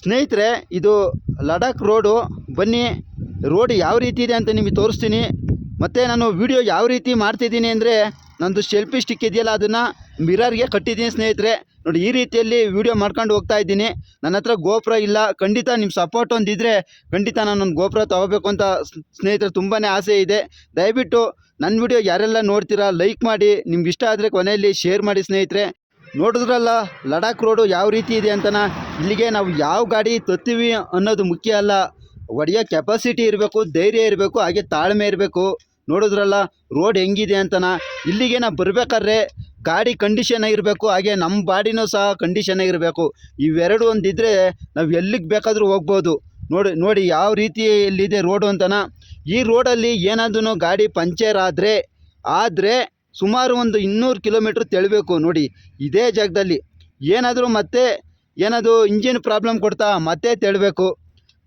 ಸ್ನೇಹಿತರೆ, ಇದು ಲಡಾಖ್ ರೋಡು. ಬನ್ನಿ, ರೋಡ್ ಯಾವ ರೀತಿ ಇದೆ ಅಂತ ನಿಮಗೆ ತೋರಿಸ್ತೀನಿ. ಮತ್ತು ನಾನು ವಿಡಿಯೋ ಯಾವ ರೀತಿ ಮಾಡ್ತಿದ್ದೀನಿ ಅಂದರೆ ನಂದು ಸೆಲ್ಫಿ ಸ್ಟಿಕ್ ಇದೆಯಲ್ಲ, ಅದನ್ನು ಮಿರರ್ಗೆ ಕಟ್ಟಿದ್ದೀನಿ ಸ್ನೇಹಿತರೆ. ನೋಡಿ, ಈ ರೀತಿಯಲ್ಲಿ ವಿಡಿಯೋ ಮಾಡ್ಕೊಂಡು ಹೋಗ್ತಾ ಇದ್ದೀನಿ. ನನ್ನ ಹತ್ರ ಗೋಪುರ ಇಲ್ಲ. ಖಂಡಿತ ನಿಮ್ಮ ಸಪೋರ್ಟ್ ಒಂದಿದ್ರೆ ಖಂಡಿತ ನಾನು ಗೋಪುರ ತೊಗೋಬೇಕು ಅಂತ ಸ್ನೇಹಿತರೆ ತುಂಬಾ ಆಸೆ ಇದೆ. ದಯವಿಟ್ಟು ನನ್ನ ವಿಡಿಯೋ ಯಾರೆಲ್ಲ ನೋಡ್ತೀರಾ, ಲೈಕ್ ಮಾಡಿ. ನಿಮ್ಗೆ ಇಷ್ಟ ಆದರೆ ಕೊನೆಯಲ್ಲಿ ಶೇರ್ ಮಾಡಿ ಸ್ನೇಹಿತರೆ. ನೋಡಿದ್ರಲ್ಲ, ಲಡಾಖ್ ರೋಡು ಯಾವ ರೀತಿ ಇದೆ ಅಂತನ? ಇಲ್ಲಿಗೆ ನಾವು ಯಾವ ಗಾಡಿ ತತ್ತೀವಿ ಅನ್ನೋದು ಮುಖ್ಯ ಅಲ್ಲ. ಒಡೆಯೋ ಕೆಪಾಸಿಟಿ ಇರಬೇಕು, ಧೈರ್ಯ ಇರಬೇಕು, ಹಾಗೆ ತಾಳ್ಮೆ ಇರಬೇಕು. ನೋಡಿದ್ರಲ್ಲ, ರೋಡ್ ಹೆಂಗಿದೆ ಅಂತನ? ಇಲ್ಲಿಗೆ ನಾವು ಬರಬೇಕಾದ್ರೆ ಗಾಡಿ ಕಂಡೀಷನ್ ಆಗಿರಬೇಕು, ಹಾಗೆ ನಮ್ಮ ಬಾಡಿನೂ ಸಹ ಕಂಡೀಷನ್ ಆಗಿರಬೇಕು. ಇವೆರಡು ಒಂದಿದ್ರೆ ನಾವು ಎಲ್ಲಿಗೆ ಬೇಕಾದರೂ ಹೋಗ್ಬೋದು. ನೋಡಿ ನೋಡಿ ಯಾವ ರೀತಿಯಲ್ಲಿದೆ ರೋಡು ಅಂತನ? ಈ ರೋಡಲ್ಲಿ ಏನಾದ್ರೂ ಗಾಡಿ ಪಂಚರ್ ಆದರೆ ಆದರೆ ಸುಮಾರು ಒಂದು ಇನ್ನೂರು ಕಿಲೋಮೀಟ್ರ್ ತೆಳಬೇಕು ನೋಡಿ. ಇದೇ ಜಾಗದಲ್ಲಿ ಏನಾದರೂ ಮತ್ತೆ ಏನಾದರೂ ಇಂಜಿನ್ ಪ್ರಾಬ್ಲಮ್ ಕೊಡ್ತಾ ಮತ್ತೆ ತೆಳಬೇಕು.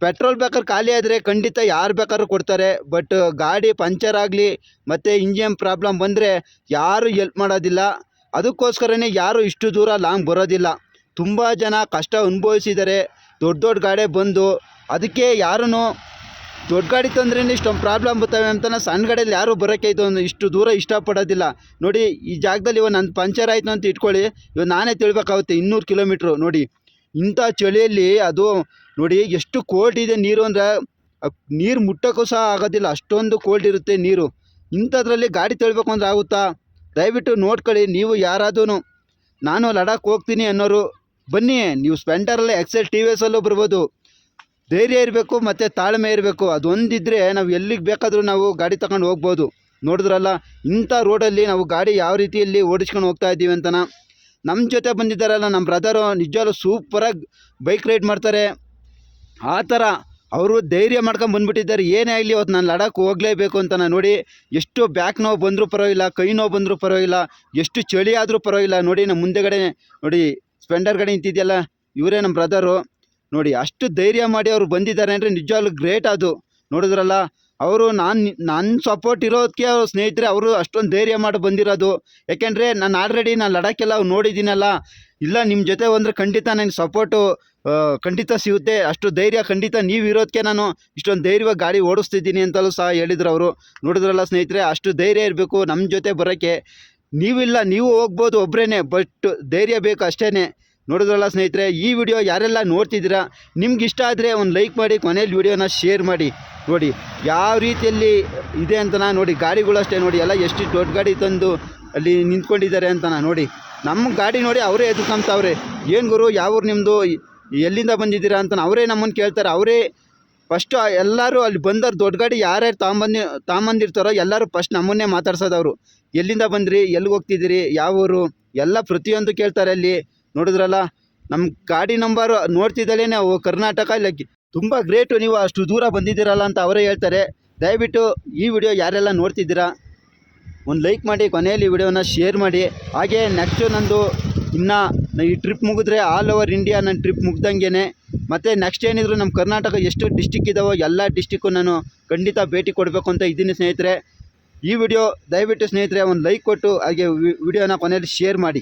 ಪೆಟ್ರೋಲ್ ಬೇಕಾದ್ರೆ ಖಾಲಿ ಆದರೆ ಖಂಡಿತ ಯಾರು ಬೇಕಾದ್ರೂ ಕೊಡ್ತಾರೆ. ಬಟ್ ಗಾಡಿ ಪಂಚರ್ ಆಗಲಿ ಮತ್ತು ಇಂಜಿನ್ ಪ್ರಾಬ್ಲಮ್ ಬಂದರೆ ಯಾರೂ ಎಲ್ಪ್ ಮಾಡೋದಿಲ್ಲ. ಅದಕ್ಕೋಸ್ಕರನೇ ಯಾರು ಇಷ್ಟು ದೂರ ಲಾಂಗ್ ಬರೋದಿಲ್ಲ. ತುಂಬ ಜನ ಕಷ್ಟ ಅನುಭವಿಸಿದ್ದಾರೆ. ದೊಡ್ಡ ದೊಡ್ಡ ಗಾಡಿ ಬಂದು ಅದಕ್ಕೆ ಯಾರೂ ದೊಡ್ಡ ಗಾಡಿ ತಂದ್ರೆ ಇಷ್ಟೊಂದು ಪ್ರಾಬ್ಲಮ್ ಬರ್ತವೆ ಅಂತ ಸಣ್ಣ ಗಾಡಿಯಲ್ಲಿ ಯಾರೂ ಬರೋಕ್ಕೆ ಇದೊಂದು ಇಷ್ಟು ದೂರ ಇಷ್ಟಪಡೋದಿಲ್ಲ. ನೋಡಿ, ಈ ಜಾಗದಲ್ಲಿ ಇವಾಗ ನನ್ನ ಪಂಚರ್ ಆಯಿತು ಅಂತ ಇಟ್ಕೊಳ್ಳಿ. ಇವಾಗ ನಾನೇ ತಿಳ್ಬೇಕಾಗುತ್ತೆ ಇನ್ನೂರು ಕಿಲೋಮೀಟ್ರು. ನೋಡಿ, ಇಂಥ ಚಳಿಯಲ್ಲಿ ಅದು ನೋಡಿ ಎಷ್ಟು ಕೋಲ್ಡ್ ಇದೆ ನೀರು ಅಂದರೆ ನೀರು ಮುಟ್ಟೋಕ್ಕೂ ಸಹ ಆಗೋದಿಲ್ಲ. ಅಷ್ಟೊಂದು ಕೋಲ್ಡ್ ಇರುತ್ತೆ ನೀರು. ಇಂಥದ್ರಲ್ಲಿ ಗಾಡಿ ತಳ್ಬೇಕು ಅಂದ್ರೆ ಆಗುತ್ತಾ? ದಯವಿಟ್ಟು ನೋಡ್ಕೊಳ್ಳಿ, ನೀವು ಯಾರಾದೂ ನಾನು ಲಡಾಖ್ ಹೋಗ್ತೀನಿ ಅನ್ನೋರು, ಬನ್ನಿ, ನೀವು ಸ್ಪೆಂಡರಲ್ಲೇ ಎಕ್ಸೆಲ್ ಟಿ ವಿ ಎಸಲ್ಲೂ ಬರ್ಬೋದು. ಧೈರ್ಯ ಇರಬೇಕು ಮತ್ತು ತಾಳ್ಮೆ ಇರಬೇಕು. ಅದೊಂದಿದ್ದರೆ ನಾವು ಎಲ್ಲಿಗೆ ಬೇಕಾದರೂ ನಾವು ಗಾಡಿ ತಗೊಂಡು ಹೋಗ್ಬೋದು. ನೋಡಿದ್ರಲ್ಲ, ಇಂಥ ರೋಡಲ್ಲಿ ನಾವು ಗಾಡಿ ಯಾವ ರೀತಿಯಲ್ಲಿ ಓಡಿಸ್ಕೊಂಡು ಹೋಗ್ತಾ ಇದ್ದೀವಿ ಅಂತನ. ನಮ್ಮ ಜೊತೆ ಬಂದಿದ್ದಾರಲ್ಲ ನಮ್ಮ ಬ್ರದರು ನಿಜವಾಗ್ಲೂ ಸೂಪರಾಗಿ ಬೈಕ್ ರೈಡ್ ಮಾಡ್ತಾರೆ. ಆ ಥರ ಅವರು ಧೈರ್ಯ ಮಾಡ್ಕೊಂಡು ಬಂದುಬಿಟ್ಟಿದ್ದಾರೆ. ಏನೇ ಆಗಲಿ ಅವತ್ತು ನಾನು ಲಡಾಖ್ ಹೋಗಲೇಬೇಕು ಅಂತ ನಾನು ನೋಡಿ, ಎಷ್ಟು ಬ್ಯಾಕ್ ನೋವು ಬಂದರೂ ಪರವಾಗಿಲ್ಲ, ಕೈ ನೋವು ಬಂದರೂ ಪರವಾಗಿಲ್ಲ, ಎಷ್ಟು ಚಳಿ ಆದರೂ ಪರವಾಗಿಲ್ಲ. ನೋಡಿ ನಮ್ಮ ಮುಂದೆಗಡೆ ನೋಡಿ, ಸ್ಪೆಂಡರ್ ಕಡೆ ನಿಂತಿದೆಯಲ್ಲ, ಇವರೇ ನಮ್ಮ ಬ್ರದರು ನೋಡಿ, ಅಷ್ಟು ಧೈರ್ಯ ಮಾಡಿ ಅವರು ಬಂದಿದ್ದಾರೆ ಅಂದರೆ ನಿಜವಾಗ್ಲೂ ಗ್ರೇಟ್ ಅದು. ನೋಡಿದ್ರಲ್ಲ, ಅವರು ನಾನು ನನ್ನ ಸಪೋರ್ಟ್ ಇರೋದಕ್ಕೆ ಅವ್ರ ಸ್ನೇಹಿತರೆ ಅವರು ಅಷ್ಟೊಂದು ಧೈರ್ಯ ಮಾಡಿ ಬಂದಿರೋದು. ಯಾಕೆಂದರೆ ನಾನು ಆಲ್ರೆಡಿ ನಾನು ಲಡಾಖೆಲ್ಲ ನೋಡಿದ್ದೀನಲ್ಲ, ಇಲ್ಲ ನಿಮ್ಮ ಜೊತೆ ಬಂದರೆ ಖಂಡಿತ ನನಗೆ ಸಪೋರ್ಟು ಖಂಡಿತ ಸಿಗುತ್ತೆ. ಅಷ್ಟು ಧೈರ್ಯ ಖಂಡಿತ ನೀವು ಇರೋದಕ್ಕೆ ನಾನು ಇಷ್ಟೊಂದು ಧೈರ್ಯವಾಗಿ ಗಾಡಿ ಓಡಿಸ್ತಿದ್ದೀನಿ ಅಂತಲೂ ಸಹ ಹೇಳಿದ್ರು ಅವರು. ನೋಡಿದ್ರಲ್ಲ ಸ್ನೇಹಿತರೆ, ಅಷ್ಟು ಧೈರ್ಯ ಇರಬೇಕು ನಮ್ಮ ಜೊತೆ ಬರೋಕ್ಕೆ ನೀವಿಲ್ಲ, ನೀವು ಹೋಗ್ಬೋದು ಒಬ್ಬರೇ ಬಟ್ ಧೈರ್ಯ ಬೇಕು ಅಷ್ಟೇ ನೋಡಿದ್ರಲ್ಲ ಸ್ನೇಹಿತರೆ, ಈ ವಿಡಿಯೋ ಯಾರೆಲ್ಲ ನೋಡ್ತಿದ್ದೀರಾ ನಿಮ್ಗೆ ಇಷ್ಟ ಆದರೆ ಒಂದು ಲೈಕ್ ಮಾಡಿ ಕೊನೆಯಲ್ಲಿ ವಿಡಿಯೋನ ಶೇರ್ ಮಾಡಿ. ನೋಡಿ, ಯಾವ ರೀತಿಯಲ್ಲಿ ಇದೆ ಅಂತನಾ ನೋಡಿ, ಗಾಡಿಗಳು ಅಷ್ಟೇ ನೋಡಿ, ಎಲ್ಲ ಎಷ್ಟು ದೊಡ್ಡ ಗಾಡಿ ತಂದು ಅಲ್ಲಿ ನಿಂತ್ಕೊಂಡಿದ್ದಾರೆ ಅಂತನಾ ನೋಡಿ. ನಮ್ಮ ಗಾಡಿ ನೋಡಿ ಅವರೇ ಎದುರ್ಕೊಂತವ್ರೆ ಏನು ಗುರು, ಯಾವ ನಿಮ್ಮದು ಎಲ್ಲಿಂದ ಬಂದಿದ್ದೀರಾ ಅಂತ ಅವರೇ ನಮ್ಮನ್ನು ಕೇಳ್ತಾರೆ. ಅವರೇ ಫಸ್ಟು ಎಲ್ಲರೂ ಅಲ್ಲಿ ಬಂದವ್ರು ದೊಡ್ಡ ಗಾಡಿ ಯಾರ್ಯಾರು ತಾಂಬಂದಿ, ತಾಂಬಂದಿರ್ತಾರೋ ಎಲ್ಲರೂ ಫಸ್ಟ್ ನಮ್ಮನ್ನೇ ಮಾತಾಡ್ಸೋದು ಅವರು ಎಲ್ಲಿಂದ ಬಂದ್ರಿ, ಎಲ್ಲಿಗೆ ಹೋಗ್ತಿದ್ದೀರಿ, ಯಾವ ಊರು? ಎಲ್ಲ ಪ್ರತಿಯೊಂದು ಕೇಳ್ತಾರೆ ಅಲ್ಲಿ. ನೋಡಿದ್ರಲ್ಲ ನಮ್ಮ ಗಾಡಿ ನಂಬರು ನೋಡ್ತಿದ್ದಲೇ ನಾವು ಕರ್ನಾಟಕ ಇಲ್ಲ, ತುಂಬ ಗ್ರೇಟು ನೀವು ಅಷ್ಟು ದೂರ ಬಂದಿದ್ದೀರಲ್ಲ ಅಂತ ಅವರೇ ಹೇಳ್ತಾರೆ. ದಯವಿಟ್ಟು ಈ ವಿಡಿಯೋ ಯಾರೆಲ್ಲ ನೋಡ್ತಿದ್ದೀರಾ, ಒಂದು ಲೈಕ್ ಮಾಡಿ, ಕೊನೆಯಲ್ಲಿ ವಿಡಿಯೋನ ಶೇರ್ ಮಾಡಿ. ಹಾಗೆ ನೆಕ್ಸ್ಟು ನಂದು ಇನ್ನು ಈ ಟ್ರಿಪ್ ಮುಗಿದ್ರೆ ಆಲ್ ಓವರ್ ಇಂಡಿಯಾ ನನ್ನ ಟ್ರಿಪ್ ಮುಗ್ದಂಗೆ ಮತ್ತು ನೆಕ್ಸ್ಟ್ ಏನಿದ್ರು ನಮ್ಮ ಕರ್ನಾಟಕ ಎಷ್ಟು ಡಿಸ್ಟಿಕ್ ಇದ್ದಾವೋ ಎಲ್ಲ ಡಿಸ್ಟಿಕ್ಕು ನಾನು ಖಂಡಿತ ಭೇಟಿ ಕೊಡಬೇಕು ಅಂತ ಇದ್ದೀನಿ ಸ್ನೇಹಿತರೆ. ಈ ವಿಡಿಯೋ ದಯವಿಟ್ಟು ಸ್ನೇಹಿತರೆ ಒಂದು ಲೈಕ್ ಕೊಟ್ಟು, ಹಾಗೆ ವಿಡಿಯೋನ ಕೊನೆಯಲ್ಲಿ ಶೇರ್ ಮಾಡಿ.